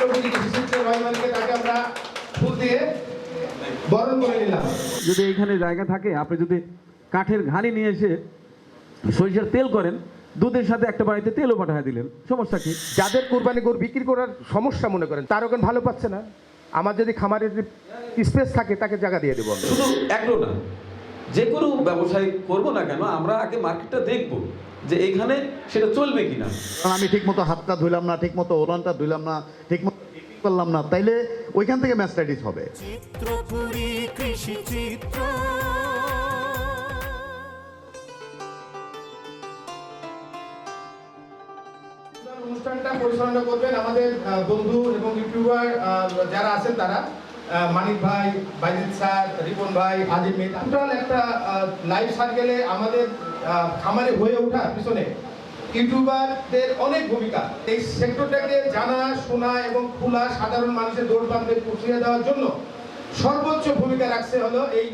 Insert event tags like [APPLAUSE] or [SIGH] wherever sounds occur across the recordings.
তাকে আমরা ফুল দিয়ে বরণ করে নিলাম যদি এইখানে জায়গা থাকে আপনি যদি কাঠের ঘানি নিয়ে এসে সরিষার তেল করেন দুধের সাথে একটা বাড়িতে তেলও পাঠিয়ে দিলেন। সমস্যা কি? যাদের কোরবানি গরু বিক্রি করার সমস্যা মনে করেন তার ওখানে ভালো পাচ্ছে না। আমার যদি খামারের স্পেস থাকে তাকে জায়গা দিয়ে দেবো। শুধু এগুলো না যে কোনো ব্যবসায় করব না কেন আমরা আগে মার্কেটটা দেখব। যে এইখানে সেটা চলবে কিনা? কারণ আমি ঠিকমতো হাতটা ধুইলাম না ঠিকমতো ওরানটা ধুইলাম না ঠিকমতো করলাম না তাইলে ওইখান থেকে ম্যাস্টাইটিস হবে। চিত্রপুরী কৃষি চিত্র। অনুষ্ঠানটা পরিচালনা করবেন আমাদের বন্ধু এবং ইউটিউবার যারা আছেন তারা। মানিক ভাই, বাইজিৎ স্যার, রিপন ভাই, আজিম মেয়ে টোটাল একটা লাইভ সার্কেলে আমাদের খামারে হয়ে ওঠা পিছনে ইউটিউবারদের অনেক ভূমিকা। এই সেক্টরটাকে জানা, শোনা এবং খোলা সাধারণ মানুষের দৌড়পান্তে পৌঁছে দেওয়ার জন্য সর্বোচ্চ ভূমিকা রাখছে হলো এই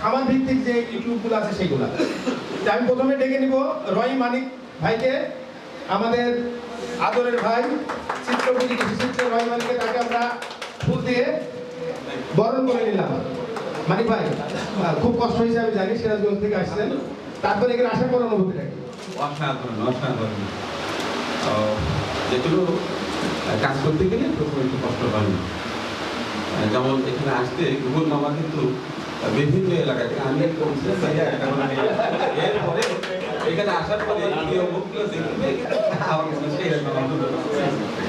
খামার ভিত্তিক যে ইউটিউবগুলো আছে সেগুলো। আমি প্রথমে ডেকে নিব রয় মানিক ভাইকে, আমাদের আদরের ভাই, চিত্রপতি, বিশিষ্ট রয় মানিককে, তাকে আমরা ফুল দিয়ে বরণ করে নিলাম মানিক ভাই খুব কষ্ট হয়েছে আমি জানি সিরাজগঞ্জ থেকে আসছেন তারপরে এখানে আসার পর অনুভূতিটা কি? যেগুলো কাজ করতে গেলে প্রথমে একটু কষ্ট না আহ, যেমন এখানে আসতে গুগল মামা কিন্তু বিভিন্ন এলাকা থেকে আমি। এরপরে এখানে আসার পরে [LAUGHS]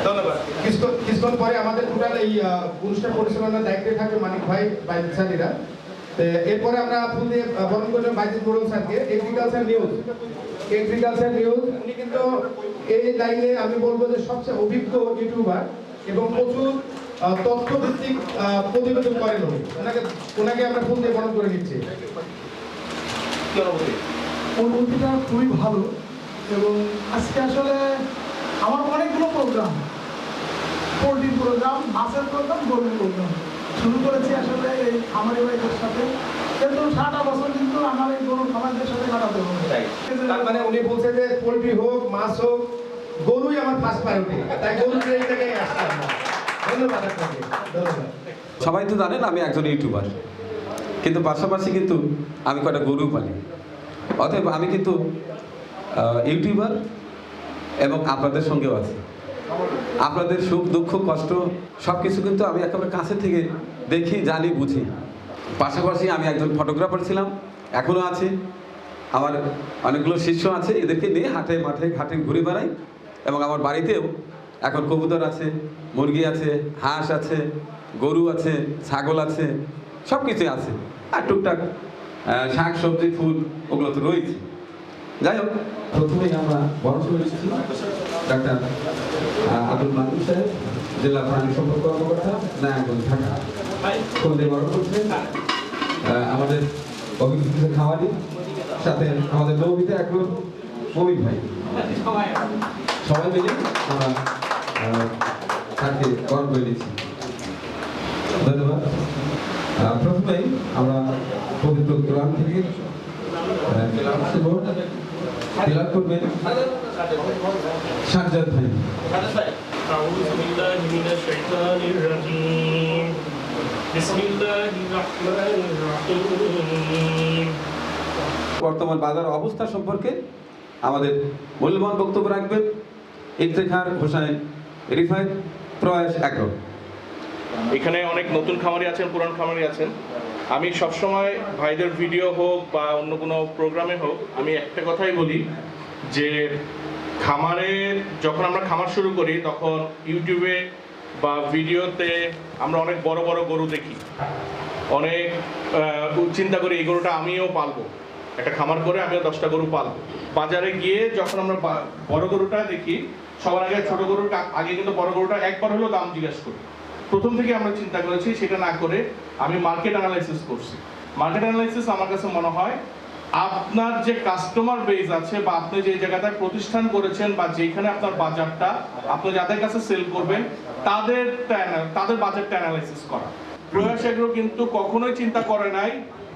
ধন্যবাদ। কিছুক্ষণ পরে আমাদের টোটাল এই অনুষ্ঠান পরিচালনার দায়িত্বে মানিক ভাই স্যারেরা এরপরে আমরা ফুল দিয়ে বরণ করলাম বাইজিৎ বড়ুল স্যারকে। এগ্রিকালচার নিউজ এগ্রিকালচার নিউজ উনি কিন্তু এই লাইনে আমি বলব যে সবচেয়ে অভিজ্ঞ ইউটিউবার এবং প্রচুর তথ্যভিত্তিক আহ, প্রতিবেদন করেন উনি। ওনাকে ওনাকে আমরা ফুল দিয়ে বরণ করে নিচ্ছি। অনুভূতিটা খুবই ভালো এবং আজকে আসলে আমার অনেকগুলো প্রোগ্রাম পোলট্রির প্রোগ্রাম মাছের প্রোগ্রাম গরুর প্রোগ্রাম শুরু করেছি আসলে এই খামারি ভাইদের সাথে। কিন্তু সারাটা বছর কিন্তু আমার এই গরু খামারদের সাথে কাটাতে হবে। তার মানে উনি বলছে যে পোলট্রি হোক মাছ হোক গরুই আমার ফার্স্ট প্রায়োরিটি তাই গরু ট্রেন থেকে আসছে ধন্যবাদ আপনাকে। ধন্যবাদ। সবাই তো জানেন আমি একজন ইউটিউবার। কিন্তু পাশাপাশি কিন্তু আমি কয়টা গরু পালি। অতএব আমি কিন্তু ইউটিউবার এবং আপনাদের সঙ্গেও আছি। আপনাদের সুখ, দুঃখ, কষ্ট সব কিছু কিন্তু আমি একেবারে কাছে থেকে দেখি, জানি, বুঝি। পাশাপাশি আমি একজন ফটোগ্রাফার ছিলাম এখনও আছি। আমার অনেকগুলো শিষ্য আছে, এদেরকে নিয়ে হাটে মাঠে ঘাটে ঘুরে বেড়াই। এবং আমার বাড়িতেও এখন কবুতর আছে, মুরগি আছে, হাঁস আছে, গরু আছে, ছাগল আছে সব কিছুই আছে। আর টুকটাক শাক সবজি ফুল ওগুলো তো রয়েছে। যাই হোক, প্রথমেই আমরা করে এসেছি ডাক্তার আব্দুল মাহমুদ সাহেব, জেলা প্রাণী সম্পদ কর্মকর্তা নায়াগঞ্জ ঢাকা। দিয়ে বরণ করছেন? আমাদের অভিজ্ঞ খাওয়ারি সাথে আমাদের নবীতে একজন মমিন ভাই। সবাই মিলে আমরা তাকে বরণ করে দিচ্ছি ধন্যবাদ। প্রথমেই আমরা পবিত্র কোরআন থেকে তেলাপ করবেন সাজ্জাদ ভাই أعوذ بالله من الشيطان الرجيم بسم الله الرحمن الرحيم বর্তমান বাজার অবস্থা সম্পর্কে আমাদের মূল্যবান বক্তব্য রাখবেন ইফতেখার হোসেন রিফাইন প্রয়াস এগ্রো এখানে অনেক নতুন খামারি আছেন, পুরান খামারি আছেন। আমি সবসময় ভাইদের ভিডিও হোক বা অন্য কোনো প্রোগ্রামে হোক, আমি একটা কথাই বলি যে খামারে যখন আমরা খামার শুরু করি, তখন ইউটিউবে বা ভিডিওতে আমরা অনেক বড় বড় গরু দেখি। অনেক চিন্তা করি এই গরুটা আমিও পালবো। একটা খামার করে আমিও দশটা গরু পালবো। বাজারে গিয়ে যখন আমরা বড় গরুটা দেখি, সবার আগে ছোট গরুর কা- আগে কিন্তু বড় গরুটা একবার হলেও দাম জিজ্ঞেস করি। প্রথম থেকে আমরা চিন্তা করেছি সেটা না করে আমি মার্কেট অ্যানালাইসিস করছি। মার্কেট অ্যানালাইসিস আমার কাছে মনে হয় আপনার যে কাস্টমার বেস আছে বা আপনি যে জায়গাটায় প্রতিষ্ঠান করেছেন বা যেখানে আপনার বাজারটা আপনি যাদের কাছে সেল করবেন, তাদের তাদের বাজারটা অ্যানালাইসিস করা। প্রয়াস এগ্রো কিন্তু কখনোই চিন্তা করে নাই,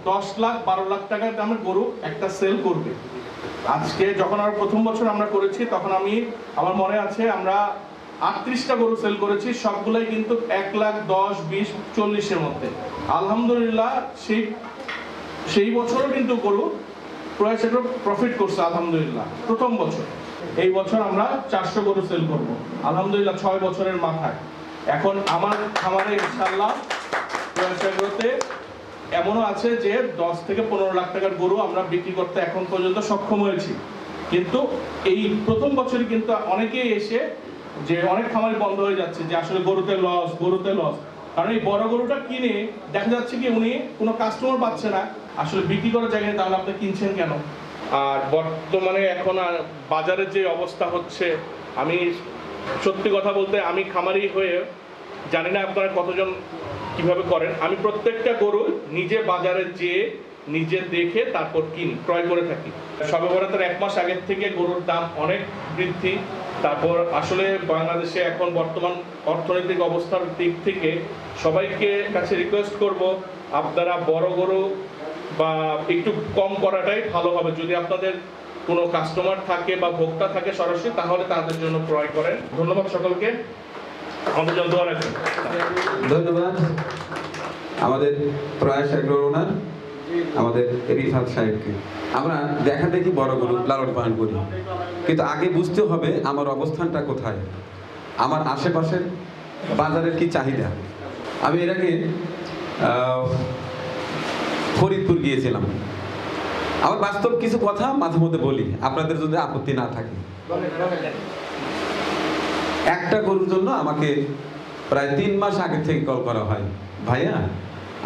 দশ লাখ, বারো লাখ টাকার দামের গরু একটা সেল করবে। আজকে যখন আমরা প্রথম বছর আমরা করেছি, তখন আমি, আমার মনে আছে আমরা আটত্রিশটা গরু সেল করেছি, সবগুলাই কিন্তু এক লাখ দশ, বিশ, চল্লিশের মধ্যে। আলহামদুলিল্লাহ, সেই সেই বছরও কিন্তু গরু প্রায় সেটা প্রফিট করছে, আলহামদুলিল্লাহ। প্রথম বছর। এই বছর আমরা চারশো গরু সেল করব। আলহামদুলিল্লাহ, ছয় বছরের মাথায়। এখন আমার খামারে ইনশাল্লাহ ব্যবসাগুলোতে এমনও আছে যে দশ থেকে পনেরো লাখ টাকার গরু আমরা বিক্রি করতে এখন পর্যন্ত সক্ষম হয়েছি। কিন্তু এই প্রথম বছরই কিন্তু অনেকেই এসে যে অনেক খামারি বন্ধ হয়ে যাচ্ছে, যে আসলে গরুতে লস গরুতে লস কারণ এই বড় গরুটা কিনে দেখা যাচ্ছে কি উনি কোনো কাস্টমার পাচ্ছে না, আসলে বিক্রি করার জায়গায় তাহলে আপনি কিনছেন কেন? আর বর্তমানে এখন আর বাজারের যে অবস্থা হচ্ছে, আমি সত্যি কথা বলতে আমি খামারি হয়ে জানি না আপনারা কতজন কীভাবে করেন। আমি প্রত্যেকটা গরু নিজে বাজারে যেয়ে নিজে দেখে তারপর কিনি, ক্রয় করে থাকি। সবে বরাতের এক মাস আগের থেকে গরুর দাম অনেক বৃদ্ধি। তারপর আসলে বাংলাদেশে এখন বর্তমান অর্থনৈতিক অবস্থার দিক থেকে সবাইকে কাছে রিকোয়েস্ট করব, আপনারা বড় গরু বা একটু কম করাটাই ভালো হবে। যদি আপনাদের কোনো কাস্টমার থাকে বা ভোক্তা থাকে সরাসরি, তাহলে তাদের জন্য ক্রয় করেন। ধন্যবাদ সকলকে। আমাদের ধন্যবাদ। আমাদের প্রয়াস এগ্রোর ওনার আমাদের রিফাত সাহেবকে। আমরা দেখা দেখি বড় গরু লালন পালন করি। কিন্তু আগে বুঝতে হবে আমার অবস্থানটা কোথায়। আমার আশেপাশের বাজারের কি চাহিদা। আমি এর আগে ফরিদপুর গিয়েছিলাম। আমার বাস্তব কিছু কথা মাঝে মধ্যে বলি, আপনাদের যদি আপত্তি না থাকে। একটা গরুর জন্য আমাকে প্রায় তিন মাস আগে থেকে কল করা হয়। ভাইয়া,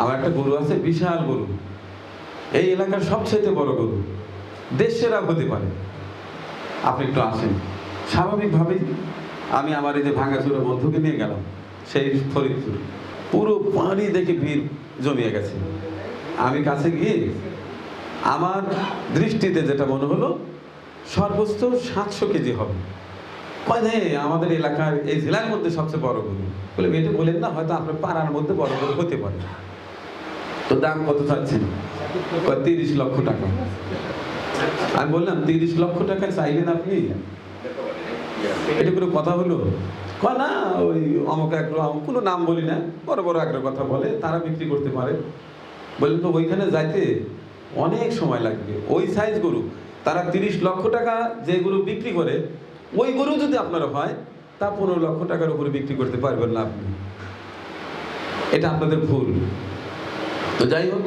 আমার একটা গরু আছে, বিশাল গরু। এই এলাকার সবচেয়ে বড় গরু, দেশেরা হতে পারে। আপনি একটু আসেন। স্বাভাবিকভাবেই আমি আমার এই যে ভাঙাচুরা বন্ধুকে নিয়ে গেলাম, সেই ফরিদপুর। পুরো পানি দেখে ভিড় জমিয়ে গেছে। আমি কাছে গিয়ে আমার দৃষ্টিতে যেটা মনে হলো, সর্বোচ্চ সাতশো কেজি হবে। মানে আমাদের এলাকার এই জেলার মধ্যে সবচেয়ে বড় গরু। বলে এটা বলেন না, হয়তো আপনার পাড়ার মধ্যে বড় গরু হতে পারে। তো দাম কত চাচ্ছেন? তিরিশ লক্ষ টাকা। আমি বললাম, তিরিশ লক্ষ টাকা চাইলেন আপনি? এটা কোনো কথা হলো? না, ওই অমুক অমুক কোনো নাম বলি না, বড় বড় আগ্রহ কথা বলে, তারা বিক্রি করতে পারে। বললেন, তো ওইখানে যাইতে অনেক সময় লাগবে। ওই সাইজ গরু, তারা তিরিশ লক্ষ টাকা যে গরু বিক্রি করে, ওই গরু যদি আপনার হয়, তা পনেরো লক্ষ টাকার উপরে বিক্রি করতে পারবেন না আপনি। এটা আপনাদের ভুল। তো যাই হোক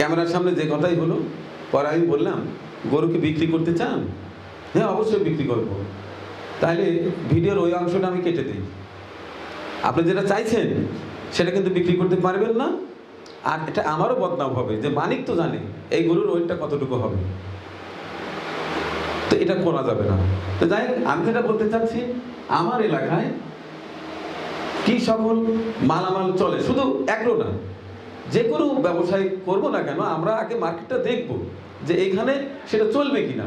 ক্যামেরার সামনে যে কথাই হলো, পরে আমি বললাম, গরুকে বিক্রি করতে চান? হ্যাঁ অবশ্যই বিক্রি করব। তাহলে ভিডিওর ওই অংশটা আমি কেটে দিই। আপনি যেটা চাইছেন, সেটা কিন্তু বিক্রি করতে পারবেন না। আর এটা আমারও বদনাম হবে, যে মালিক তো জানে এই গরুর ওয়েটটা কতটুকু হবে। তো এটা করা যাবে না। তো যাই আমি যেটা বলতে চাচ্ছি, আমার এলাকায় কি সকল মালামাল চলে? শুধু এগ্রো না যে কোনো ব্যবসায় করব না কেন, আমরা আগে মার্কেটটা দেখব যে এইখানে সেটা চলবে কি না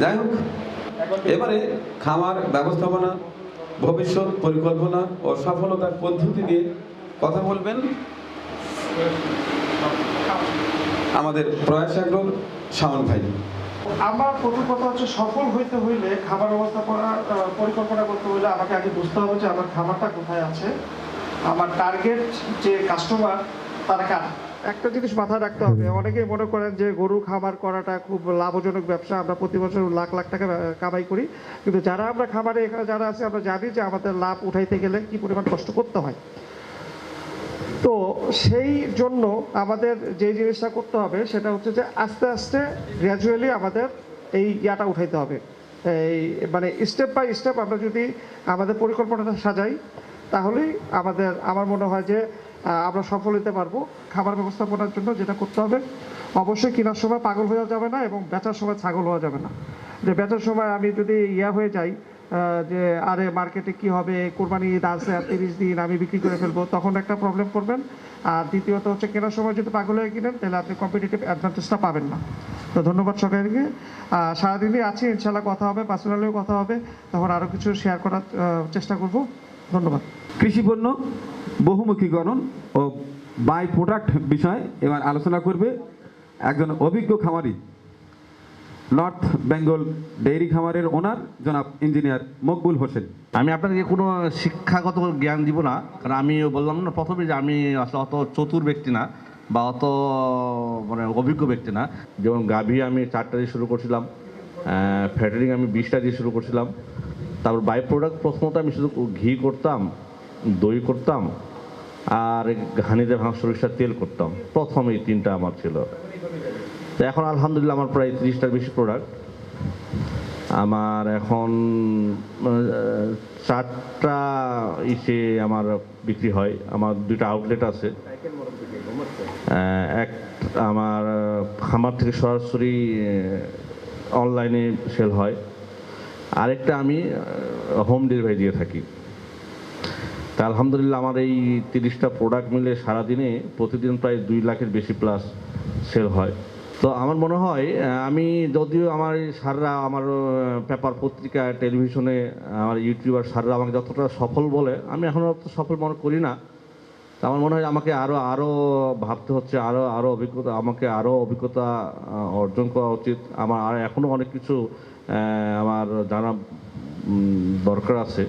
যাই হোক, এবারে খামার ব্যবস্থাপনা, ভবিষ্যৎ পরিকল্পনা ও সফলতার পদ্ধতি নিয়ে কথা বলবেন আমাদের প্রয়াস আগ্রহ শাওন ভাই। আমার প্রথম কথা হচ্ছে সফল হইতে হইলে খাবার ব্যবস্থাপনা পরিকল্পনা করতে হইলে আমাকে আগে বুঝতে হবে যে আমার খাবারটা কোথায় আছে। আমার টার্গেট যে কাস্টমার তারা একটা জিনিস মাথায় রাখতে হবে অনেকেই মনে করেন যে গরু খামার করাটা খুব লাভজনক ব্যবসা আমরা প্রতি বছর লাখ লাখ টাকা কামাই করি। কিন্তু যারা আমরা খামারে এখানে যারা আছে আমরা জানি যে আমাদের লাভ উঠাইতে গেলে কি পরিমাণ কষ্ট করতে হয়। তো সেই জন্য আমাদের যে জিনিসটা করতে হবে সেটা হচ্ছে যে আস্তে আস্তে গ্র্যাজুয়ালি আমাদের এই ইয়াটা উঠাইতে হবে। এই মানে স্টেপ বাই স্টেপ আমরা যদি আমাদের পরিকল্পনাটা সাজাই তাহলেই আমাদের আমার মনে হয় যে আমরা সফল হতে পারব। খাবার ব্যবস্থাপনার জন্য যেটা করতে হবে, অবশ্যই কেনার সময় পাগল হয়ে যাবে না এবং বেচার সময় ছাগল হওয়া যাবে না। যে বেচার সময় আমি যদি ইয়া হয়ে যাই যে আরে মার্কেটে কি হবে, কোরবানি ঈদ আর তিরিশ দিন আমি বিক্রি করে ফেলব, তখন একটা প্রবলেম করবেন। আর দ্বিতীয়ত হচ্ছে, কেনার সময় যদি পাগল হয়ে কিনেন, তাহলে আপনি কম্পিটিটিভ অ্যাডভান্টেজটা পাবেন না। তো ধন্যবাদ সবাইকে। সারাদিনই আছি ইনশাল্লাহ কথা হবে পার্সোনালিও কথা হবে, তখন আরও কিছু শেয়ার করার চেষ্টা করব। ধন্যবাদ। কৃষিপণ্য বহুমুখীকরণ ও বাই প্রোডাক্ট বিষয় এবার আলোচনা করবে একজন অভিজ্ঞ খামারি, নর্থ বেঙ্গল ডেইরি খামারের ওনার জনাব ইঞ্জিনিয়ার মকবুল হোসেন। আমি আপনাকে কোনো শিক্ষাগত জ্ঞান দিব না, কারণ আমি বললাম না, প্রথমে যে আমি আসলে অত চতুর ব্যক্তি না বা অত মানে অভিজ্ঞ ব্যক্তি না। যেমন গাভী আমি চারটা দিয়ে শুরু করছিলাম ফ্যাটারিং আমি বিশটা দিয়ে শুরু করছিলাম, তারপর বাই প্রোডাক্ট প্রথমত আমি শুধু ঘি করতাম দই করতাম আর ঘানিতে ভাঙ সরিষার তেল করতাম। প্রথম এই তিনটা আমার ছিল। তো এখন আলহামদুলিল্লাহ আমার প্রায় তিরিশটার বেশি প্রোডাক্ট আমার এখন চারটা ইসে আমার বিক্রি হয়। আমার দুইটা আউটলেট আছে। এক আমার, খামার থেকে সরাসরি অনলাইনে সেল হয়। আরেকটা আমি হোম ডেলিভারি দিয়ে থাকি। তা আলহামদুলিল্লাহ আমার এই তিরিশটা প্রোডাক্ট মিলে সারাদিনে প্রতিদিন প্রায় দুই লাখের বেশি প্লাস সেল হয়। তো আমার মনে হয় আমি যদিও আমার সাররা আমার পেপার পত্রিকা টেলিভিশনে আমার ইউটিউবার সাররা আমাকে যতটা সফল বলে, আমি এখন অত সফল মনে করি না। তো আমার মনে হয় আমাকে আরও আরও ভাবতে হচ্ছে আরও আরও অভিজ্ঞতা, আমাকে আরও অভিজ্ঞতা অর্জন করা উচিত। আমার আর এখনও অনেক কিছু আমার জানা দরকার আছে।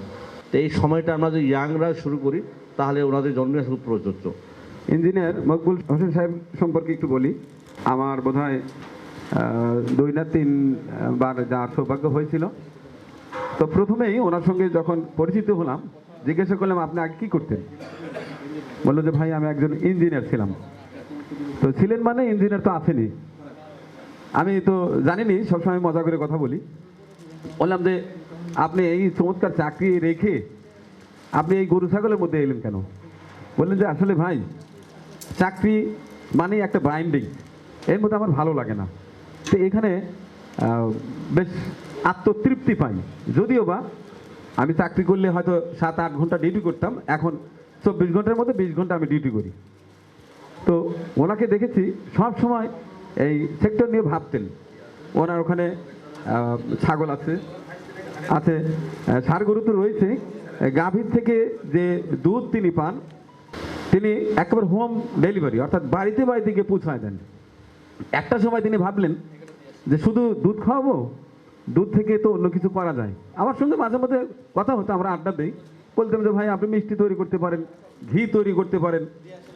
তো এই সময়টা আমরা যদি ইয়াংরা শুরু করি তাহলে ওনাদের জন্য শুধু প্রযোজ্য। ইঞ্জিনিয়ার মকবুল হোসেন সাহেব সম্পর্কে একটু বলি। আমার বোধ হয় দুই না তিন আহ, বার যাওয়ার সৌভাগ্য হয়েছিল। তো প্রথমেই ওনার সঙ্গে যখন পরিচিত হলাম জিজ্ঞাসা করলাম আপনি আগে কী করতেন? বলল যে ভাই আমি একজন ইঞ্জিনিয়ার ছিলাম। তো ছিলেন মানে ইঞ্জিনিয়ার তো আসেনি আমি তো জানিনি সবসময় মজা করে কথা বলি। বললাম যে আপনি এই চমৎকার চাকরি রেখে আপনি এই গরু ছাগলের মধ্যে এলেন কেন? বললেন যে আসলে ভাই, চাকরি মানে একটা বাইন্ডিং এর মধ্যে আমার ভালো লাগে না। তো এখানে বেশ আত্মতৃপ্তি পাই। যদিও বা আমি চাকরি করলে হয়তো সাত আট ঘণ্টা ডিউটি করতাম, এখন চব্বিশ ঘণ্টার মধ্যে বিশ ঘণ্টা আমি ডিউটি করি। তো ওনাকে দেখেছি, সব সময় এই সেক্টর নিয়ে ভাবতেন। ওনার ওখানে ছাগল আছে আছে ষাঁড় গরু তো রয়েছে। গাভীর থেকে যে দুধ তিনি পান, তিনি একেবারে হোম ডেলিভারি, অর্থাৎ বাড়িতে বাড়িতে গিয়ে পৌঁছায় দেন। একটা সময় তিনি ভাবলেন যে শুধু দুধ খাওয়াবো? দুধ থেকে তো অন্য কিছু করা যায়। আমার সঙ্গে মাঝে মাঝে কথা হতো, আমরা আড্ডা দিই। বলতাম যে, ভাই, আপনি মিষ্টি তৈরি করতে পারেন, ঘি তৈরি করতে পারেন।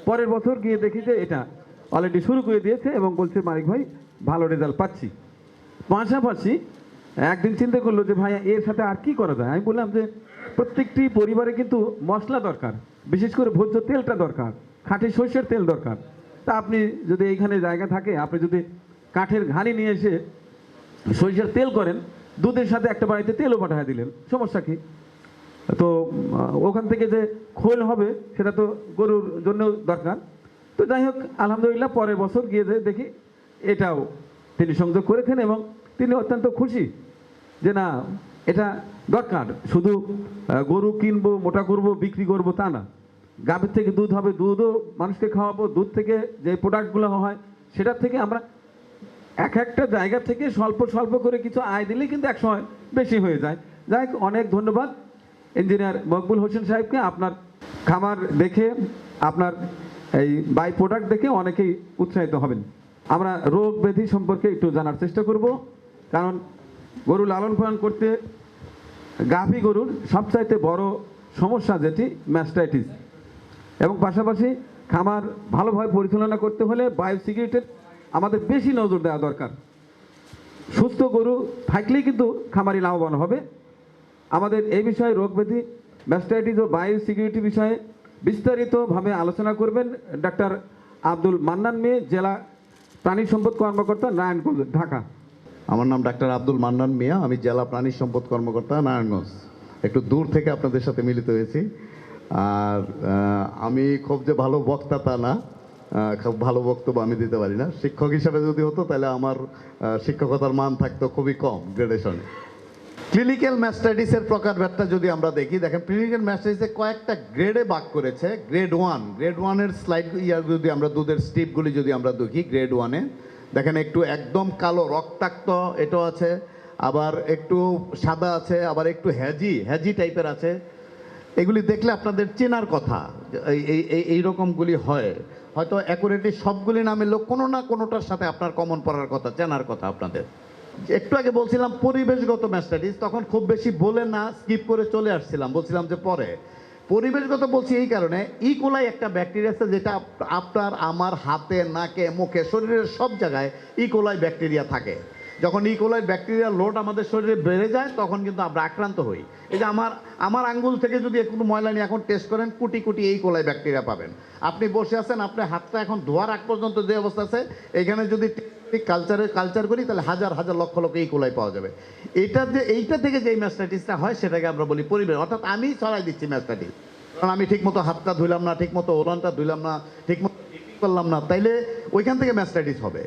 পরের বছর গিয়ে দেখি যে, এটা অলরেডি শুরু করে দিয়েছে এবং বলছে মালিক ভাই, ভালো রেজাল্ট পাচ্ছি। পাশাপাশি একদিন চিন্তা করল যে ভাই, এর সাথে আর কি করা যায়? আমি বললাম যে, প্রত্যেকটি পরিবারে কিন্তু মশলা দরকার। বিশেষ করে ভোজ্য তেলটা দরকার, খাঁটি সর্ষের তেল দরকার। তা আপনি যদি এইখানে জায়গা থাকে, আপনি যদি কাঠের ঘানি নিয়ে এসে সরিষার তেল করেন, দুধের সাথে একটা বাড়িতে তেলও পাঠিয়ে দিলেন। সমস্যা কি? তো ওখান থেকে যে খোল হবে, সেটা তো গরুর জন্য দরকার। তো যাই হোক, আলহামদুলিল্লাহ পরের বছর গিয়ে দেখি, এটাও তিনি সংযোগ করেছেন এবং তিনি অত্যন্ত খুশি। যে না, এটা দরকার। শুধু গরু কিনবো, মোটা করব, বিক্রি করব তা না। গাভীর থেকে দুধ হবে, দুধও মানুষকে খাওয়াবো। দুধ থেকে যে প্রোডাক্টগুলো হয়, সেটার থেকে আমরা এক একটা জায়গা থেকে স্বল্প স্বল্প করে কিছু আয় দিলে কিন্তু এক সময় বেশি হয়ে যায়। যাই অনেক ধন্যবাদ ইঞ্জিনিয়ার মকবুল হোসেন সাহেবকে। আপনার খামার দেখে, আপনার এই বাই প্রোডাক্ট দেখে অনেকেই উৎসাহিত হবেন। আমরা রোগ ব্যাধি সম্পর্কে একটু জানার চেষ্টা করব, কারণ গরু লালন পালন করতে গাভী গরুর সবচাইতে বড় সমস্যা যেটি ম্যাস্টাইটিস এবং পাশাপাশি খামার ভালোভাবে পরিচালনা করতে হলে বায়োসিকিউরিটির আমাদের বেশি নজর দেওয়া দরকার। সুস্থ গরু থাকলেই কিন্তু খামারি লাভবান হবে। আমাদের এই বিষয়ে রোগ ব্যাধি ম্যাস্টাইটিস ও বায়োসিকিউরিটি বিষয়ে বিস্তারিতভাবে আলোচনা করবেন ডাক্তার আব্দুল মান্নান মেয়ে, জেলা প্রাণী সম্পদ কর্মকর্তা, নারায়ণগঞ্জ, ঢাকা। আমার নাম ডাক্তার আব্দুল মান্নান মিয়া, আমি জেলা প্রাণী সম্পদ কর্মকর্তা নারায়ণগঞ্জ। একটু দূর থেকে আপনাদের সাথে মিলিত হয়েছি। আর আমি খুব যে ভালো বক্তা তা না খুব ভালো বক্তব্য আমি দিতে পারি না। শিক্ষক হিসাবে যদি হতো, তাহলে আমার শিক্ষকতার মান থাকতো খুবই কম গ্রেডেশনে ক্লিনিক্যাল ম্যাস্টাইটিসের প্রকারভেদটা যদি আমরা দেখি, দেখেন ক্লিনিক্যাল ম্যাস্টাইটিসে কয়েকটা গ্রেডে ভাগ করেছে। গ্রেড ওয়ান গ্রেড ওয়ানের স্লাইড ইয়ার যদি আমরা, দুধের স্টিপগুলি যদি আমরা দেখি গ্রেড ওয়ানে দেখেন, একটু একদম কালো, রক্তাক্ত, এটাও আছে। আবার একটু সাদা আছে, আবার একটু হ্যাজি হ্যাজি টাইপের আছে। এগুলি দেখলে আপনাদের চেনার কথা, এই, এই- এই এই রকমগুলি হয়। হয়তো অ্যাকুরেটলি সবগুলি নামে লোক কোনো না কোনোটার সাথে আপনার কমন পড়ার কথা, চেনার কথা আপনাদের। একটু আগে বলছিলাম, পরিবেশগত ম্যাস্টাডিজ তখন খুব বেশি বলে না স্কিপ করে চলে আসছিলাম। বলছিলাম যে পরে। পরিবেশগত বলছি এই কারণে ইকোলাই একটা ব্যাকটেরিয়া আছে যেটা আপনার আমার হাতে, নাকে, মুখে, শরীরের সব জায়গায় ইকোলাই ব্যাকটেরিয়া থাকে। যখন ইকোলাই ব্যাকটেরিয়ার লোড আমাদের শরীরে বেড়ে যায়, তখন কিন্তু আমরা আক্রান্ত হই। এই যে আমার আমার আঙ্গুল থেকে যদি একটু ময়লা নিয়ে এখন টেস্ট করেন, কোটি কোটি এই কোলাই ব্যাকটেরিয়া পাবেন। আপনি বসে আছেন, আপনার হাতটা এখন ধোয়ার আগ পর্যন্ত যে অবস্থা আছে, এখানে যদি কালচারে কালচার করি, তাহলে হাজার হাজার লক্ষ লক্ষ এই কোলাই পাওয়া যাবে। এটা যে এইটা থেকে যে ম্যাস্টাইটিসটা হয়, সেটাকে আমরা বলি পরিবেশ। অর্থাৎ আমি ছড়াই দিচ্ছি ম্যাস্টাইটিস কারণ আমি ঠিকমতো হাতটা ধুইলাম না, ঠিকমতো ওরানটা ধুইলাম না, ঠিকমতো করলাম না, তাইলে ওইখান থেকে ম্যাস্টাইটিস হবে।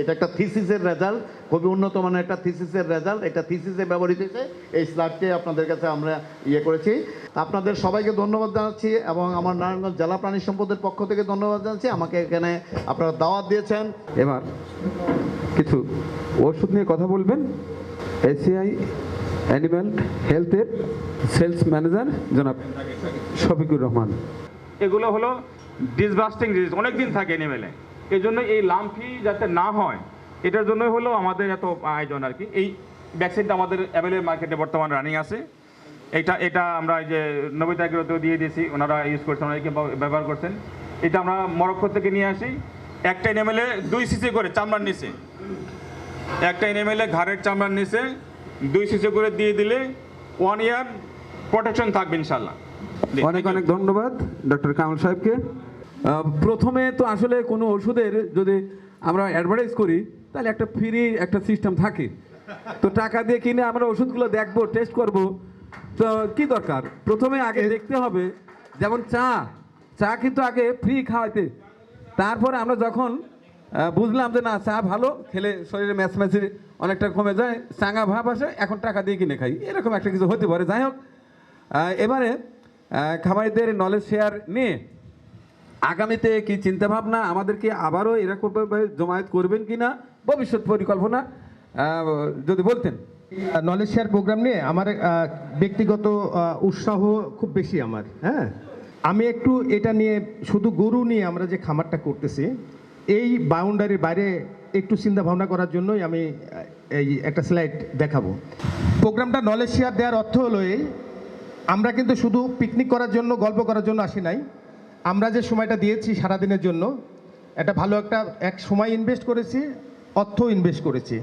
এটা একটা থিসিসের রেজাল্ট খুবই উন্নত মানের একটা থিসিসের রেজাল্ট এটা থিসিসে ব্যবহৃত হয়েছে। এই স্লাইডকে আপনাদের কাছে আমরা ইয়ে করেছি। আপনাদের সবাইকে ধন্যবাদ জানাচ্ছি এবং আমার নারায়ণগঞ্জ জেলা প্রাণী সম্পদের পক্ষ থেকে ধন্যবাদ জানাচ্ছি। আমাকে এখানে আপনারা দাওয়াত দিয়েছেন। এবার কিছু ওষুধ নিয়ে কথা বলবেন। এসিআই অ্যানিম্যাল হেলথের সেলস ম্যানেজার জনাব শফিকুর রহমান। এগুলো হলো ডিসবাস্টিং ডিজিজ অনেক দিন থাকে এনিমেলে এই জন্য এই লাম্পি যাতে না হয়, এটার জন্যই হলো আমাদের এত আয়োজন আর কি। এই ভ্যাকসিনটা আমাদের অ্যাভেলেবল মার্কেটে বর্তমানে রানিং আছে। এটা এটা আমরা এই যে নবী তাগিরতেও দিয়ে দিয়েছি ওনারা ইউজ করছেন অনেকে ব্যবহার করছেন। এটা আমরা মরক্কো থেকে নিয়ে আসি। একটা এনএমএলে দুই সিসি করে চামড়ার নিচে। একটা এনএমএলে ঘাড়ের চামড়ার নিচে দুই সিসি করে দিয়ে দিলে ওয়ান ইয়ার প্রোটেকশন থাকবে ইনশাল্লাহ অনেক অনেক ধন্যবাদ ডক্টর কামাল সাহেবকে। প্রথমে তো আসলে কোনো ওষুধের যদি আমরা অ্যাডভার্টাইজ করি তাহলে একটা ফ্রি একটা সিস্টেম থাকে। তো টাকা দিয়ে কিনে আমরা ওষুধগুলো দেখব টেস্ট করব তো কি দরকার? প্রথমে আগে দেখতে হবে যেমন চা। চা কিন্তু আগে ফ্রি খাওয়াইতে। তারপরে আমরা যখন বুঝলাম যে না চা ভালো খেলে শরীরে ম্যাচ ম্যাচি অনেকটা কমে যায় চাঙা ভাব আসে এখন টাকা দিয়ে কিনে খাই। এরকম একটা কিছু হতে পারে যাই হোক। এবারে আহ, খামারিদের নলেজ শেয়ার নিয়ে আগামীতে কি চিন্তাভাবনা আমাদেরকে আবারও এরকমভাবে জমায়েত করবেন কি না ভবিষ্যৎ পরিকল্পনা যদি বলতেন। নলেজ শেয়ার প্রোগ্রাম নিয়ে আমার ব্যক্তিগত উৎসাহ খুব বেশি আমার হ্যাঁ? আমি একটু এটা নিয়ে, শুধু গরু নিয়ে আমরা যে খামারটা করতেছি, এই বাউন্ডারির বাইরে একটু চিন্তা ভাবনা করার জন্যই আমি এই একটা স্লাইড দেখাবো। প্রোগ্রামটা নলেজ শেয়ার দেওয়ার অর্থ হলো এই, আমরা কিন্তু শুধু পিকনিক করার জন্য, গল্প করার জন্য আসি নাই। আমরা যে সময়টা দিয়েছি সারাদিনের জন্য, একটা ভালো একটা, এক সময় ইনভেস্ট করেছি, অর্থ ইনভেস্ট করেছি।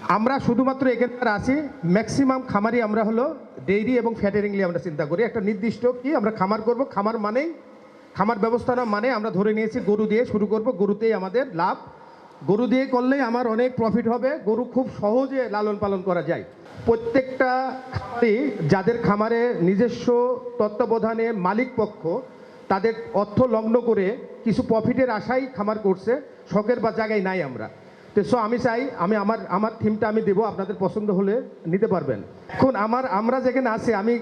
আমরা শুধুমাত্র এখানকার আছি ম্যাক্সিমাম খামারি আমরা হলো ডেইরি এবং ফ্যাটারিংলি আমরা চিন্তা করি। একটা নির্দিষ্ট কি আমরা খামার করব, খামার মানেই, খামার ব্যবস্থাপনা মানে আমরা ধরে নিয়েছি গরু দিয়ে শুরু করব, গরুতেই আমাদের লাভ। গরু দিয়ে করলেই আমার অনেক প্রফিট হবে, গরু খুব সহজে লালন পালন করা যায়। প্রত্যেকটা খামারি যাদের খামারে নিজস্ব তত্ত্বাবধানে মালিক পক্ষ, তাদের অর্থ লগ্ন করে কিছু প্রফিটের আশাই খামার করছে, শখের বা জায়গায় নাই আমরা। তো সো আমি চাই, আমি আমার আমার থিমটা আমি দেবো, আপনাদের পছন্দ হলে নিতে পারবেন। এখন আমার, আমরা যেখানে আছি, আমি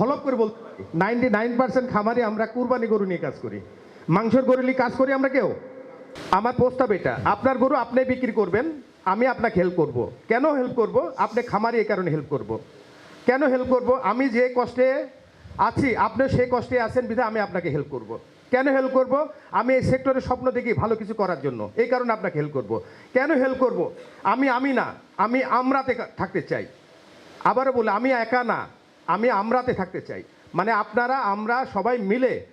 হলপ করে বলতে পারি নাইনটি নাইন পার্সেন্ট খামারে আমরা কুরবানি গরু নিয়ে কাজ করি। মাংসের গরু নিয়ে কাজ করি আমরা কেউ? আমার প্রস্তাব এটা, আপনার গরু আপনি বিক্রি করবেন, আমি আপনাকে হেল্প করব। কেন হেল্প করব? আপনি খামারি এই কারণে হেল্প করব। কেন হেল্প করব? আমি যে কষ্টে আছি আপনি সেই কষ্টে আছেন বিধা আমি আপনাকে হেল্প করব। কেন হেল্প করব? আমি এই সেক্টরে স্বপ্ন দেখি ভালো কিছু করার জন্য। এই কারণে আপনাকে হেল্প করব। কেন হেল্প করব? আমি আমি না, আমি আমরাতে থাকতে চাই। আবারও বলে, আমি একা না, আমি আমরাতে থাকতে চাই। মানে আপনারা, আমরা সবাই মিলে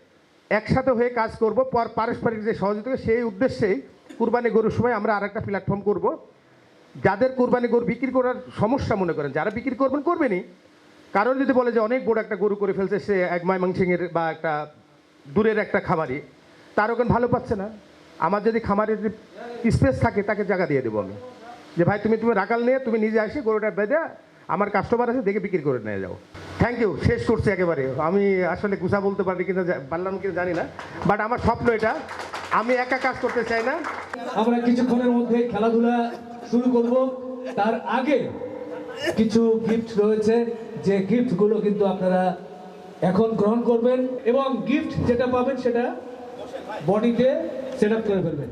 একসাথে হয়ে কাজ করব, পর পারস্পরিক যে সহযোগিতা, সেই উদ্দেশ্যেই কুরবানি গরুর সময় আমরা আর একটা প্ল্যাটফর্ম করব। যাদের কোরবানি গরু বিক্রি করার সমস্যা মনে করেন, যারা বিক্রি করবেন, করবেনই। কারণ যদি বলে যে অনেক বড় একটা গরু করে ফেলছে, সে এক ময়মনসিংহের বা একটা দূরের একটা খামারি, তার ওখানে ভালো পাচ্ছে না। আমার যদি খামারের স্পেস থাকে, তাকে জায়গা দিয়ে দেবো আমি। যে ভাই, তুমি তুমি রাখাল নিয়ে, তুমি নিজে আসি গরুটা বেঁধে আমার কাস্টমার আছে, দেখে বিক্রি করে নিয়ে যাও। থ্যাংক ইউ শেষ করছি একেবারে। আমি আসলে গুছা বলতে পারি কিনা পারলাম কিনা জানি না। বাট আমার স্বপ্ন এটা, আমি একা কাজ করতে চাই না। আমরা কিছুক্ষণের মধ্যে খেলাধুলা শুরু করব। তার আগে কিছু গিফট রয়েছে। যে গিফটগুলো কিন্তু আপনারা এখন গ্রহণ করবেন এবং গিফট যেটা পাবেন সেটা বডিতে সেট করে ফেলবেন।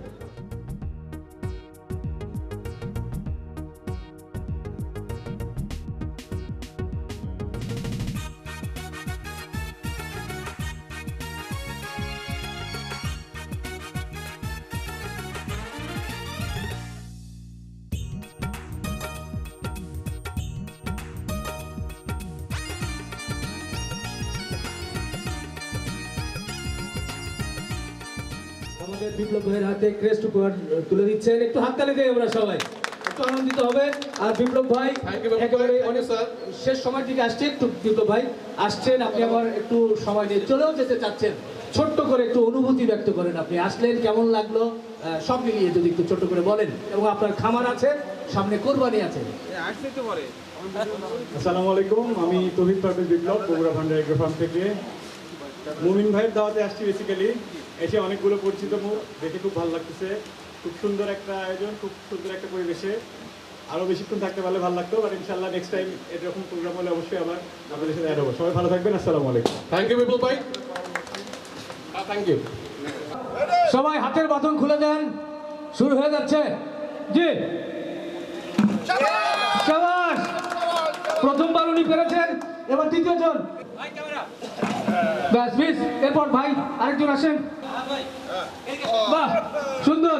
বিপ্লব ভাইয়ের হাতে ক্রেস্ট উপহার তুলে দিচ্ছেন। একটু হাততালি দেয় আমরা সবাই। একটু আনন্দিত হবে। আর বিপ্লব ভাই একেবারে অনেক শেষ সময় দিকে আসছে। একটু বিপ্লব ভাই আসছেন। আপনি আবার একটু সময় নিয়ে চলেও যেতে চাচ্ছেন। ছোট্ট করে একটু অনুভূতি ব্যক্ত করেন আপনি। আসলেন কেমন লাগল? সব মিলিয়ে যদি একটু ছোট্ট করে বলেন। এবং আপনার খামার আছে সামনে কোরবানি আছে। আসসালামু আলাইকুম। আমি তহিদ পারভেজ বিপ্লব বগুড়া ভান্ডার ফার্ম থেকে। মুমিন ভাইয়ের দাওয়াতে আসছি বেসিক্যালি এসে অনেকগুলো পরিচিত মুখ দেখে খুব ভালো লাগতেছে। খুব সুন্দর একটা আয়োজন খুব সুন্দর একটা পরিবেশে। আরও বেশিক্ষণ থাকতে পারলে ভালো লাগতো বাট ইনশাল্লাহ নেক্সট টাইম এরকম প্রোগ্রাম হলে অবশ্যই আবার আপনাদের সাথে অ্যাড হব। সবাই ভালো থাকবেন আসসালামু আলাইকুম। থ্যাংক ইউ বিপুল ভাই থ্যাংক ইউ সবাই হাতের বাঁধন খুলে দেন শুরু হয়ে যাচ্ছে। জি। শাবাশ প্রথমবার উনি পেরেছেন এবার দ্বিতীয় জন ব্যাস মিস এরপর ভাই আরেকজন আসেন। বাহ সুন্দর।